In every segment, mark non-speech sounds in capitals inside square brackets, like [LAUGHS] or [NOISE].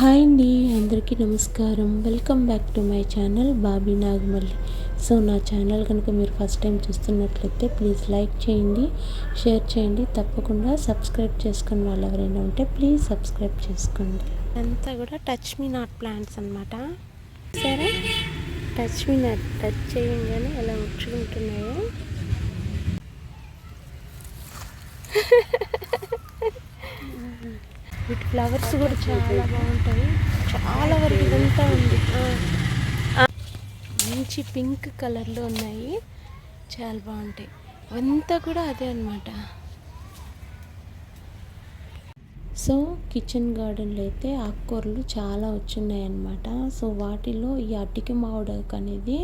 Hi అండి అందరికీ నమస్కారం. Welcome back to my channel Bobby Nagamalli. So నా ఛానల్ కనుక మీరు ఫస్ట్ టైం చూస్తున్నట్లయితే ప్లీజ్ లైక్ చేయండి షేర్ చేయండి తప్పకుండా సబ్స్క్రైబ్ చేసుకుని వాళ్ళు ఎవరైనా ఉంటే ప్లీజ్ సబ్స్క్రైబ్ చేసుకోండి. అంతా కూడా టచ్ మీ నాట్ ప్లాంట్స్ అనమాట సరే టచ్ మీ నాట్ టచ్ చేయంగానే ఎలా ముచ్చుకుంటున్నాయో [LAUGHS] వీటి ఫ్లవర్స్ కూడా చాలా బాగుంటాయి. చాలా వరకు ఇదంతా ఉంది. మంచి పింక్ కలర్లో ఉన్నాయి. చాలా బాగుంటాయి. అంతా కూడా అదే అనమాట సో కిచెన్ గార్డెన్లో అయితే ఆకుకూరలు చాలా వచ్చినాయన్నమాట అన్నమాట సో వాటిలో ఈ అటిక మామిడాకు అనేది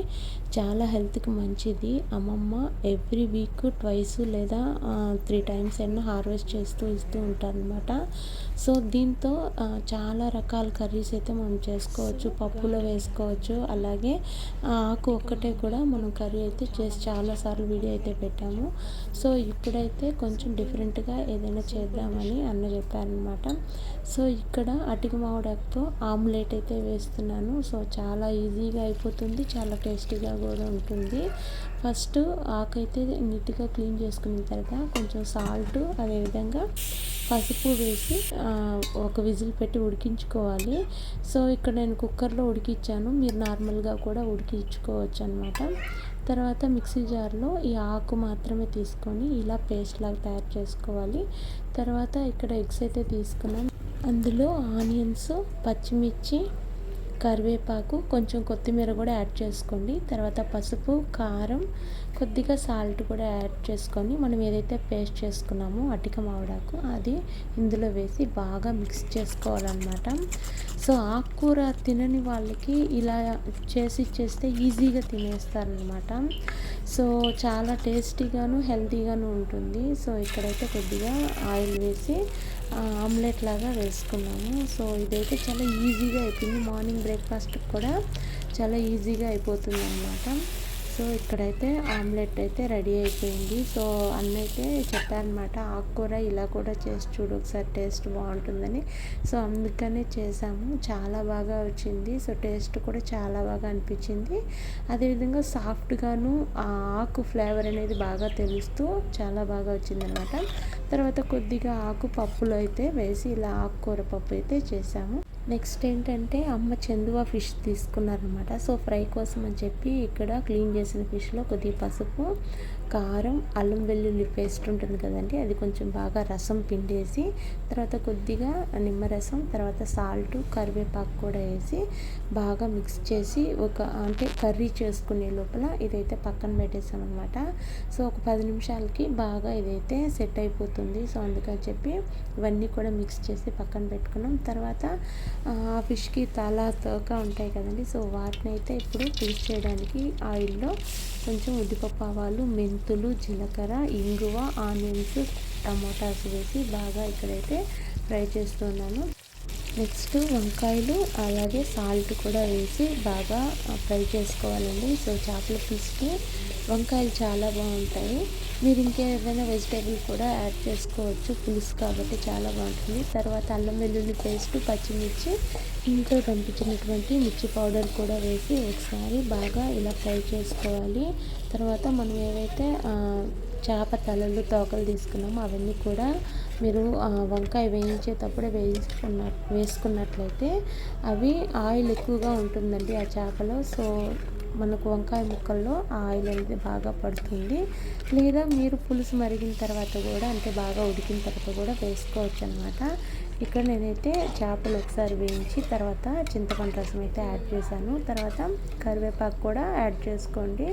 చాలా హెల్త్కి మంచిది. అమ్మమ్మ ఎవ్రీ వీక్ ట్వైస్ లేదా త్రీ టైమ్స్ అయినా హార్వెస్ట్ చేస్తూ ఇస్తూ ఉంటారనమాట సో దీంతో చాలా రకాల కర్రీస్ అయితే మనం చేసుకోవచ్చు. పప్పులో వేసుకోవచ్చు. అలాగే ఆకు ఒక్కటే కూడా మనం కర్రీ అయితే చేసి చాలాసార్లు వీడియో అయితే పెట్టాము. సో ఇప్పుడైతే కొంచెం డిఫరెంట్గా ఏదైనా చేద్దామని అన్న అనమాట సో ఇక్కడ అటికి మామిడాకుతో ఆమ్లెట్ అయితే వేస్తున్నాను. సో చాలా ఈజీగా అయిపోతుంది చాలా టేస్టీగా కూడా ఉంటుంది. ఫస్ట్ ఆకు అయితే నీట్గా క్లీన్ చేసుకున్న తర్వాత కొంచెం సాల్ట్ అదేవిధంగా పసుపు వేసి ఒక విజిల్ పెట్టి ఉడికించుకోవాలి. సో ఇక్కడ నేను కుక్కర్లో ఉడికించాను మీరు నార్మల్గా కూడా ఉడికించుకోవచ్చు అనమాట తర్వాత మిక్సీ జార్లో ఈ ఆకు మాత్రమే తీసుకొని ఇలా పేస్ట్ లాగా తయారు చేసుకోవాలి. తర్వాత ఇక్కడ ఎగ్స్ అయితే తీసుకున్నాం. అందులో ఆనియన్స్ పచ్చిమిర్చి కరివేపాకు కొంచెం కొత్తిమీర కూడా యాడ్ చేసుకోండి. తర్వాత పసుపు కారం కొద్దిగా సాల్ట్ కూడా యాడ్ చేసుకొని మనం ఏదైతే పేస్ట్ చేసుకున్నామో అటిక మావిడాకు అది ఇందులో వేసి బాగా మిక్స్ చేసుకోవాలన్నమాట. సో ఆకుకూర తినని వాళ్ళకి ఇలా చేసి చేస్తే ఈజీగా తినేస్తారనమాట సో చాలా టేస్టీగాను హెల్తీగాను ఉంటుంది. సో ఇక్కడైతే కొద్దిగా ఆయిల్ వేసి ఆమ్లెట్ లాగా వేసుకున్నాము. సో ఇదైతే చాలా ఈజీగా అయిపోయింది. మార్నింగ్ బ్రేక్ఫాస్ట్ కూడా చాలా ఈజీగా అయిపోతుంది అన్నమాట సో ఇక్కడైతే ఆమ్లెట్ అయితే రెడీ అయిపోయింది. సో అన్న అయితే చెప్పారనమాట ఆకుకూర ఇలా కూడా చేసి చూడు ఒకసారి టేస్ట్ బాగుంటుందని. సో అందుకనే చేసాము. చాలా బాగా వచ్చింది. సో టేస్ట్ కూడా చాలా బాగా అనిపించింది. అదేవిధంగా సాఫ్ట్గాను ఆ ఆకు ఫ్లేవర్ అనేది బాగా తెలుస్తూ చాలా బాగా వచ్చిందనమాట. తర్వాత కొద్దిగా ఆకు పప్పులో అయితే వేసి ఇలా ఆకుకూర పప్పు అయితే చేసాము. నెక్స్ట్ ఏంటంటే అమ్మ చందువ ఫిష్ తీసుకున్నారనమాట సో ఫ్రై కోసం అని చెప్పి ఇక్కడ క్లీన్ చేసిన ఫిష్లో కొద్దిగా పసుపు కారం అల్లం వెల్లుల్లి పేస్ట్ ఉంటుంది కదండి అది కొంచెం బాగా రసం పిండేసి తర్వాత కొద్దిగా నిమ్మరసం తర్వాత సాల్ట్ కరివేపాకు కూడా వేసి బాగా మిక్స్ చేసి ఒక అంటే కర్రీ చేసుకునే లోపల ఇదైతే పక్కన పెట్టేసామన్నమాట. సో ఒక పది నిమిషాలకి బాగా ఇదైతే సెట్ అయిపోతుంది. సో అందుకని చెప్పి ఇవన్నీ కూడా మిక్స్ చేసి పక్కన పెట్టుకున్నాం. తర్వాత ఆ ఫిష్కి తల తోక ఉంటాయి కదండి సో వాటిని అయితే ఇప్పుడు పీస్ చేయడానికి ఆయిల్లో కొంచెం ఉద్దిపప్పు ఆవాలు మెంతులు జీలకర్ర ఇంగువ ఆనియన్స్ టమోటాస్ వేసి బాగా ఇక్కడైతే ఫ్రై చేస్తున్నాను. నెక్స్ట్ వంకాయలు అలాగే సాల్ట్ కూడా వేసి బాగా ఫ్రై చేసుకోవాలండి. సో చేపల పులుసుకి వంకాయలు చాలా బాగుంటాయి. మీరు ఇంకేదైనా వెజిటేబుల్ కూడా యాడ్ చేసుకోవచ్చు. పులుసు కాబట్టి చాలా బాగుంటుంది. తర్వాత అల్లం వెల్లుల్లి పేస్ట్ పచ్చిమిర్చి ఇంట్లో పంపించినటువంటి మిర్చి పౌడర్ కూడా వేసి ఒకసారి బాగా ఇలా ఫ్రై చేసుకోవాలి. తర్వాత మనం ఏవైతే చేప తలలు తోకలు తీసుకున్నామో అవన్నీ కూడా మీరు వంకాయ వేయించేటప్పుడే వేయించుకున్న వేసుకున్నట్లయితే అవి ఆయిల్ ఎక్కువగా ఉంటుందండి ఆ చేపలో. సో మనకు వంకాయ ముక్కల్లో ఆ ఆయిల్ అనేది బాగా పడుతుంది. లేదా మీరు పులుసు మరిగిన తర్వాత కూడా అంటే బాగా ఉడికిన తర్వాత కూడా వేసుకోవచ్చు అనమాట ఇక్కడ నేనైతే చేపలు ఒకసారి వేయించి తర్వాత చింతపండు రసం అయితే యాడ్ చేశాను. తర్వాత కరివేపాకు కూడా యాడ్ చేసుకోండి.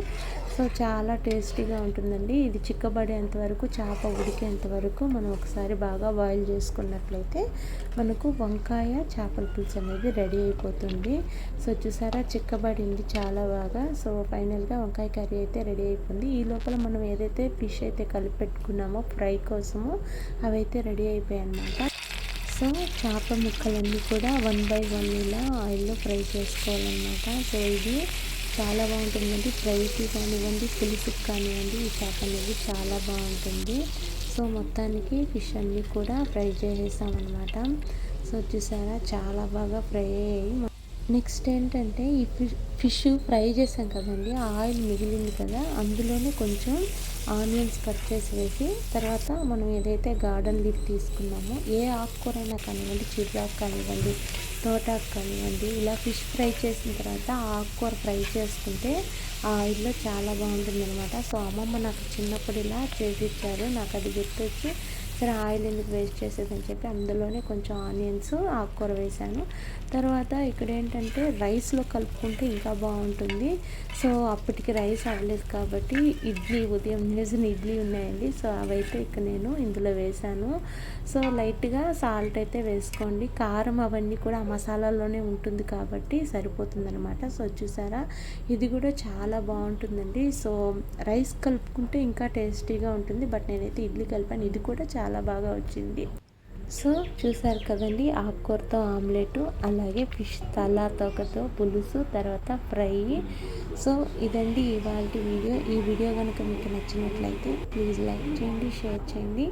సో చాలా టేస్టీగా ఉంటుందండి. ఇది చిక్కబడేంత వరకు చేప ఉడికేంత వరకు మనం ఒకసారి బాగా బాయిల్ చేసుకున్నట్లయితే మనకు వంకాయ చేపల పులుసు అనేది రెడీ అయిపోతుంది. సో చూసారా చిక్కబడింది చాలా బాగా. సో ఫైనల్గా వంకాయ కర్రీ అయితే రెడీ అయిపోయింది. ఈ లోపల మనం ఏదైతే ఫిష్ అయితే కలిపి పెట్టుకున్నామో ఫ్రై కోసము అవైతే రెడీ అయిపోయాయి అన్నమాట. సో చేప ముక్కలన్నీ కూడా వన్ బై వన్ ఇలా ఆయిల్లో ఫ్రై చేసుకోవాలన్నమాట. సో ఇది చాలా బాగుంటుందండి. ఫ్రైకి కానివ్వండి పులుసుకి కానివ్వండి ఈ చేప అనేది చాలా బాగుంటుంది. సో మొత్తానికి ఫిష్ అన్నీ కూడా ఫ్రై చేసేసామన్నమాట. సో చూసారా? చాలా బాగా ఫ్రై అయ్యాయి. నెక్స్ట్ ఏంటంటే ఈ ఫిష్ ఫిష్ ఫ్రై చేసాం కదండి. ఆయిల్ మిగిలింది కదా అందులోనే కొంచెం ఆనియన్స్ కట్ చేసి వేసి తర్వాత మనం ఏదైతే గార్డెన్ లీఫ్ తీసుకున్నామో ఏ ఆకుకూరైనా కానివ్వండి చిర్రాకు కానివ్వండి తోటాకు కానివ్వండి ఇలా ఫిష్ ఫ్రై చేసిన తర్వాత ఆకుకూర ఫ్రై చేసుకుంటే ఆ ఆయిల్లో చాలా బాగుంటుంది అనమాట సో అమ్మమ్మ నాకు చిన్నప్పుడు ఇలా చేసి ఇచ్చారు. నాకు అది గుర్తొచ్చి సరే ఆయిల్ ఎందుకు వేస్ట్ చేసేదని చెప్పి అందులోనే కొంచెం ఆనియన్స్ ఆకుకూర వేసాను. తర్వాత ఇక్కడ ఏంటంటే రైస్లో కలుపుకుంటే ఇంకా బాగుంటుంది. సో అప్పటికి రైస్ అవ్వలేదు కాబట్టి ఇడ్లీ ఉదయం చేసిన ఇడ్లీ ఉన్నాయండి. సో అవైతే ఇక్కడ నేను ఇందులో వేసాను. సో లైట్గా సాల్ట్ అయితే వేసుకోండి. కారం అవన్నీ కూడా ఆ మసాలాలోనే ఉంటుంది కాబట్టి సరిపోతుందనమాట సో చూసారా? ఇది కూడా చాలా బాగుంటుందండి. సో రైస్ కలుపుకుంటే ఇంకా టేస్టీగా ఉంటుంది. బట్ నేనైతే ఇడ్లీ కలిపాను. ఇది కూడా చాలా చాలా బాగా వచ్చింది. సో చూసారు కదండి ఆకుకూరతో ఆమ్లెట్ అలాగే ఫిష్ తలా తోకతో పులుసు తర్వాత ఫ్రై. సో ఇదండి ఇవాళ వీడియో. ఈ వీడియో కనుక మీకు నచ్చినట్లయితే ప్లీజ్ లైక్ చేయండి షేర్ చేయండి.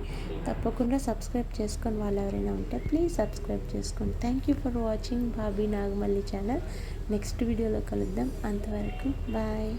తప్పకుండా సబ్స్క్రైబ్ చేసుకొని వాళ్ళు ఎవరైనా ఉంటే ప్లీజ్ సబ్స్క్రైబ్ చేసుకోండి. Thank you for watching Bobby Nagamalli channel. Next వీడియోలో కలుద్దాం. అంతవరకు బాయ్.